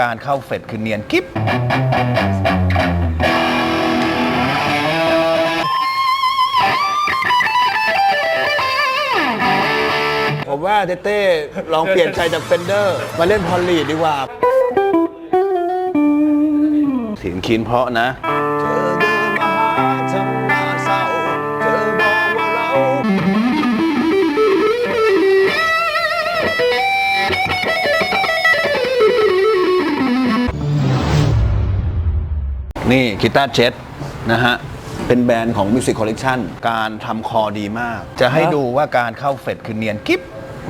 การเข้าเฟดคือเนียนกิ๊บผมว่าเต้เต้ลองเปลี่ยนใจจากเฟนเดอร์ มาเล่นพอลลีดดีกว่า เสียงคีนเพราะนะ นี่กีตาร์เจ็ตนะฮะ เป็นแบรนด์ของ Music Collection การทำคอดีมาก จะให้ดูว่าการเข้าเฟดคือเนียนกิ๊บ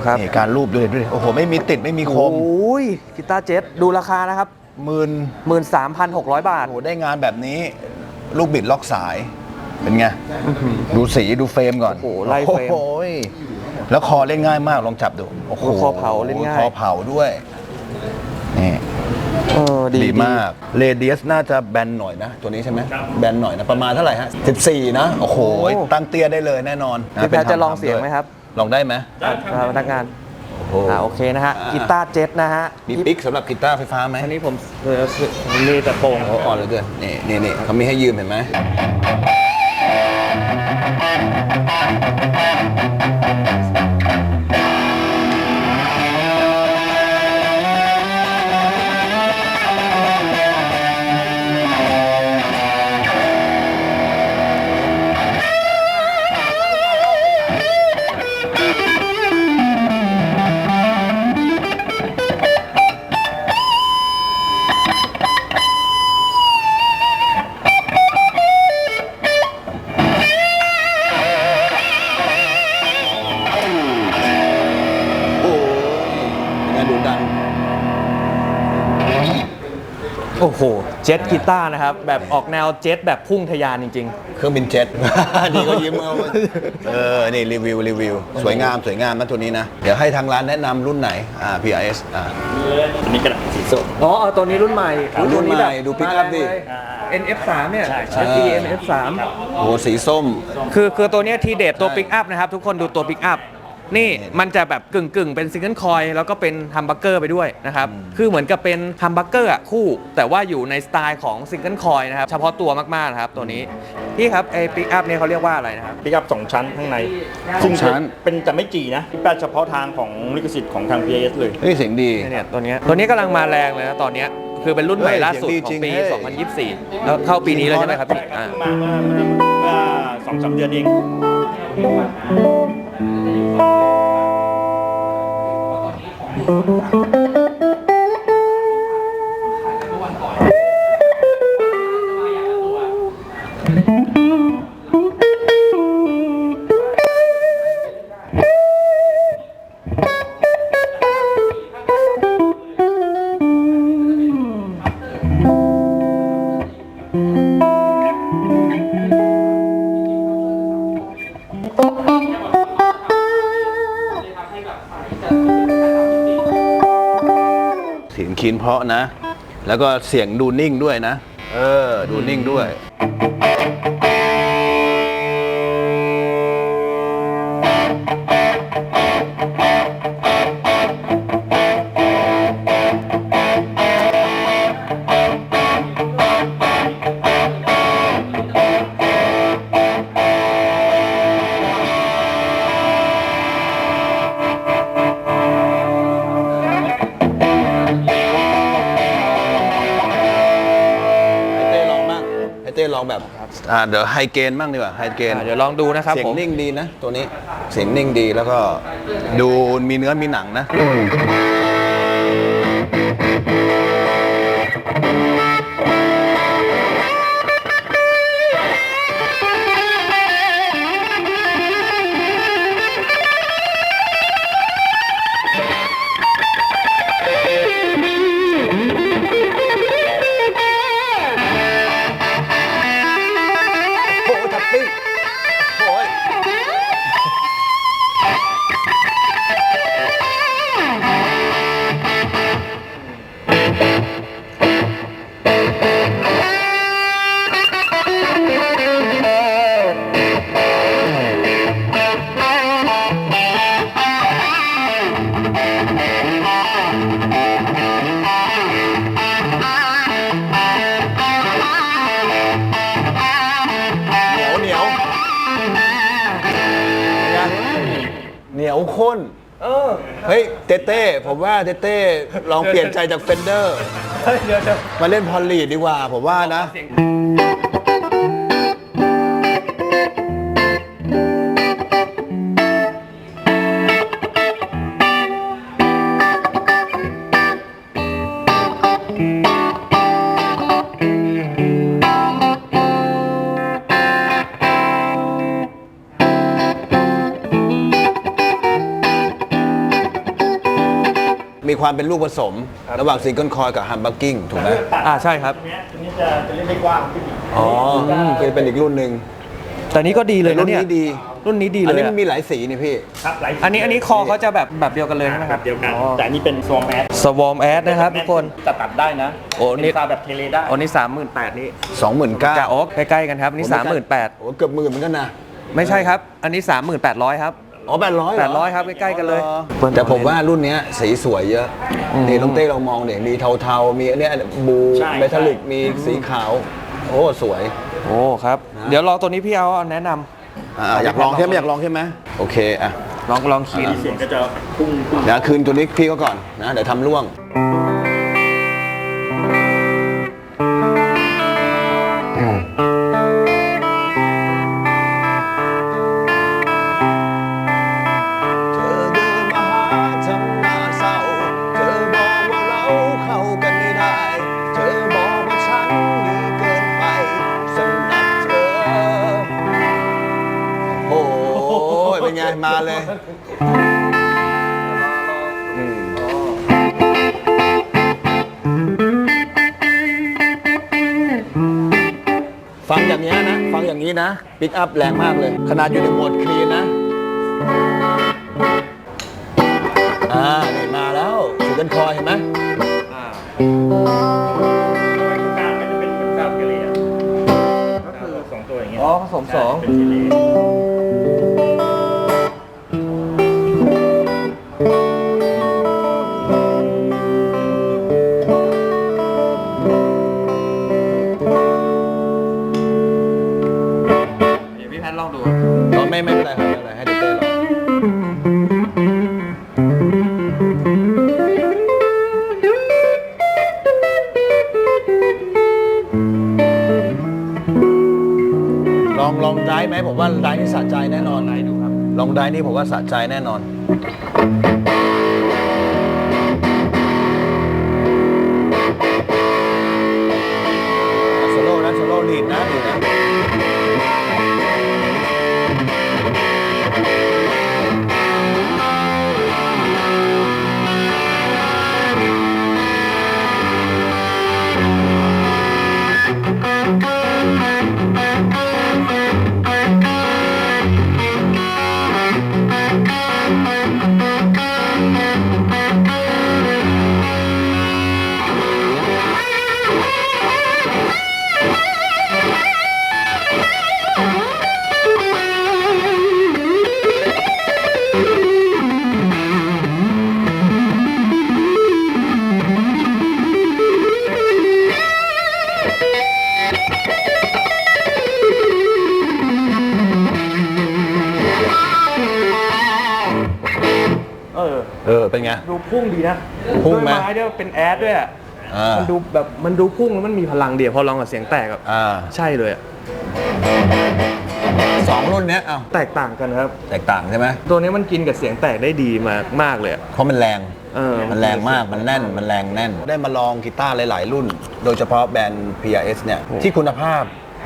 ครับ นี่การรูปดูดิดูดิโอ้โห ไม่มีติดไม่มีคโอ้มยกีตาร์เจ็ตดูราคานะครับหมื่น13,600 บาท โอ้โหได้งานแบบนี้ลูกบิดล็อกสาย เป็นไง ดูสีดูเฟรมก่อนโอ้โหไล่เฟรมโอ้ยแล้วคอเล่นง่ายมากลองจับดูโอ้โหโอ้คอเผาเล่นง่าย คอเผาด้วยนี่ เออดีดีมากเรเดียสน่าจะแบนหน่อยนะ ตัวนี้ใช่ไหมแบนหน่อยนะ ประมาณเท่าไหร่ฮะ 14 นะ โอ้โหตั้งเตี้ยได้เลยแน่นอนนะพี่แพรเป็นจะลองทำๆเสียงด้วยไหมครับ ลองได้ไหมอ่าพนักงานโอ้โห อ่าโอเคนะฮะอ่า กีตาร์เจ็ตนะฮะมีปิกสำหรับกีตาร์ไฟฟ้าไหมอันนี้ผมเออมีแต่โป่งโอ้อ่อนเหลือเกินนี่นี่นี่เขามีให้ยืมเห็นไหม โอ้โห เจ็ตกีตาร์นะครับ แบบออกแนวเจ็ตแบบพุ่งทะยานจริง เครื่องบินเจ็ต นี่ก็ยิ้มเอาเออ นี่รีวิวรีวิว สวยงามสวยงามนะตัวนี้นะ เดี๋ยวให้ทางร้านแนะนำรุ่นไหน อ่า PRS อ่า อันนี้กระดาษสีส้ม ๆ อ๋อเอาตัวนี้รุ่นใหม่รุ่นตัวนี้แบบใหม่ดู pick up ดิ มาแรงเลย NF3 เนี่ย ใช่ใช่ FE NF3 โอ้สีส้ม คือคือตัวเนี้ยทีเด็ดตัวใช่ปิกอัพนะครับ ทุกคนดูตัวปิกอัพ นี่มันจะแบบกึ่งกึ่งๆเป็นซิงเกิลคอยแล้วก็เป็นฮัมบักเกอร์ไปด้วยนะครับ คือเหมือนกับเป็นฮัมบักเกอร์อะคู่ แต่ว่าอยู่ในสไตล์ของซิงเกิลคอยนะครับ เฉพาะตัวมากๆนะครับตัวนี้ พี่ครับไอ้ปิกอัพเนี่ยเขาเรียกว่าอะไรนะครับ ปิกอัพสองชั้นข้างในสองชั้น เป็นจะไม่จีนะที่แปลเฉพาะทางของลิขสิทธิ์ของทาง PAS เลย เฮ้ยเสียงดี เนี่ยตัวเนี้ยตัวนี้กำลังมาแรงเลยนะตอนเนี้ยคือเป็นรุ่นใหม่เฮ้ยล่าสุดเสียงดีของจริงปีเฮ้ย 2024 แล้วเข้าปีนี้เลยใช่ไหมครับพี่อ่า มาเมื่อเมื่อเมื่อสองสามเดือนเอง เราะนะ แล้วก็เสียงดูนิ่งด้วยนะ เออ ดูนิ่งด้วย เต้ลองแบบอ่าเดี๋ยวไฮเกนบ้างดีกว่าไฮเกนอ่าเดี๋ยวลองดูนะครับเสียงผมนิ่งดีนะ ตัวนี้เสียงนิ่งดีแล้วก็ดูมีเนื้อมีหนังนะโอ้ ข้น เออเฮ้ยเต้เต้ผมว่าเต้เต้ลองเปลี่ยนใจจากเฟนเดอร์เดี๋ยวเดี๋ยวมาเล่นพอลลีดดีกว่า ผมว่านะ เสียง ความเป็นลูกผสม ระหว่างซิงเกิลคอยกับฮัมบักกิ้งถูกไหมอ่าใช่ครับตัวเนี้ยตัวนี้จะจะเล่นได้กว้างขึ้นอีกอ๋อเป็นเป็นอีกรุ่นหนึ่งแต่นี้ก็ดีเลยรุ่นะนเนี่ยนี้ดีรุ่นนี้ดีอันเลยนี้อะมันมีหลายสีนี่พี่ ครับหลายอันนี้อันนี้คอเขาจะแบบแบบเดียวกันเลยใช่ไหมคแบรับบเดียวกันอ๋อแต่อันนี้เป็นโซมแมสสวอมแอดนะครับทุกคน จะตัดได้นะโอ้นี่ เป็ซาวด์แบบเทเลได้อันนี้สามหมื่นแปดนี่29,000จะโอ๊กใกล้ๆกันครับอันนี้สามหมื่นแปดโอ้เกือบหมื่นเหมือนกันนะ ไม่ใช่ครับ อันนี้สามหมื่นแปดร้อยครับ อ๋อแปดร้อย800ครับใกล้ๆกันเลย แต่ผมว่ารุ่นเนี้ยสีสวยเยอะนี่น้องเต้เรามองเนี่ยมีเทาๆ มีอันเนี้ยบูใช่เมทัลลิกมีสีขาว โอ้สวย โอ้ครับนะเดี๋ยวรอตัวนี้พี่เอาแนะนำอ่าอยากลองใช่ไหมอยากลองใช่ไหมโอเคอะลองลองคีนเสียงก็จะพุ่งพุ่ง เดี๋ยวคืนตัวนี้พี่ก็ก่อนนะเดี๋ยวทำร่วงเมาเลยฟังอย่างนี้ยนะ ฟังอย่างนี้นะปิกอัพแรงมากเลย ขนาดอยู่ในโหมดคลีนนะ อ่านี่มาแล้วสูกันคอยเห็นไหมกลางก็จะเป็นซาวด์เทเลอะก็คือสองตัวอย่างเงี้ยอ๋อผสมสองเป็นเทเล ได้นี่ผมว่าสะใจแน่นอน เออเออเป็นไง ดูพุ่งดีนะพุ่งไหม ด้วยไม้ด้วยเป็นแอดด้วยอะอ่ามันดูแบบมันดูพุ่งแล้วมันมีพลังเดียวพอลองกับเสียงแตกแบบอ่าใช่เลยอะสองรุ่นเนี้ยเอ้าแตกต่างกันครับ แตกต่างใช่ไหมตัวนี้มันกินกับเสียงแตกได้ดีมากมากเลยอะ เพราะมันแรงเออ มันแรงมากมันแน่นมันแรงแน่น ได้มาลองกีตาร์หลาย ๆ รุ่น โดยเฉพาะแบรนด์ PRS เนี่ยที่คุณภาพ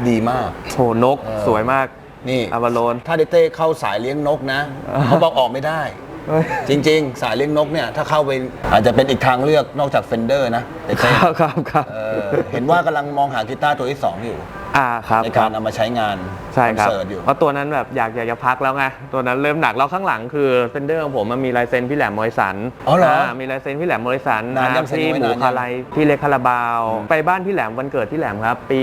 ดีมาก โหนกเออสวยมากนี่ อาวาโลน ถ้าเดเต้เข้าสายเลี้ยงนกนะเขาบอกออกไม่ได้ จริง ๆ สายเลี้ยงนกเนี่ยถ้าเข้าไปอาจจะเป็นอีกทางเลือกนอกจากเฟนเดอร์นะเดคเต้รับครับครับเออเห็นว่ากำลังมองหากีตาร์ตัวที่2อยู่ อ่าครับในการเอามาใช้งานใช่ครับอนเสิร์ตอยู่เพราะตัวนั้นแบบอยากอยากจะพักแล้วไงตัวนั้นเริ่มหนักแล้วข้างหลังคือเฟนเดอร์ของผมมันมีลายเซ็นพี่แหลมมอริสันอ๋อเหรอมีลายเซ็นพี่แหลมมอริสันนานยังเซ็นพี่ไว้หมูนานยังคาไลพี่เล็กคาราบาว ไปบ้านพี่แหลมวันเกิดพี่แหลมครับ ปี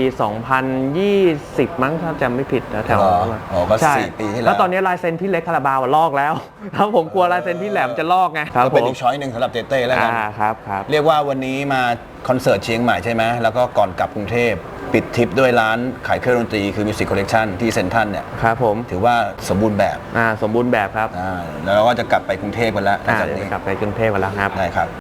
2020 มั้งถ้าจำไม่ผิดแถวเหรอๆอ๋อก็ใช่สี่ปีที่แล้วแล้วตอนนี้ลายเซ็นพี่เล็กคาราบาวอะลอกแล้วแล้วผมกลัวลายเซ็นพี่แหลมจะลอกไงครับก็ผเป็นมอีกช้อยหนึ่งสำหรับเต้เต้แล้วกันอ่าครับครับเรียกว่าวันนี้มาคอนเสิร์ตเชียงใหม่ใช่ไหมแล้วก็ก่อนกลับกรุงเทพปิดทริปด้วยร้านขายเครื่องดนตรีคือ Music Collection ที่เซ็นทรัลเนี่ยครับผมถือว่าสมบูรณ์แบบอ่าสมบูรณ์แบบครับอ่าแล้วเราก็จะกลับไปกรุงเทพกันแล้วหลัอ่างจากเดี๋ยวนี้กลับไปกรุงเทพกันแล้วครับ ได้ครับ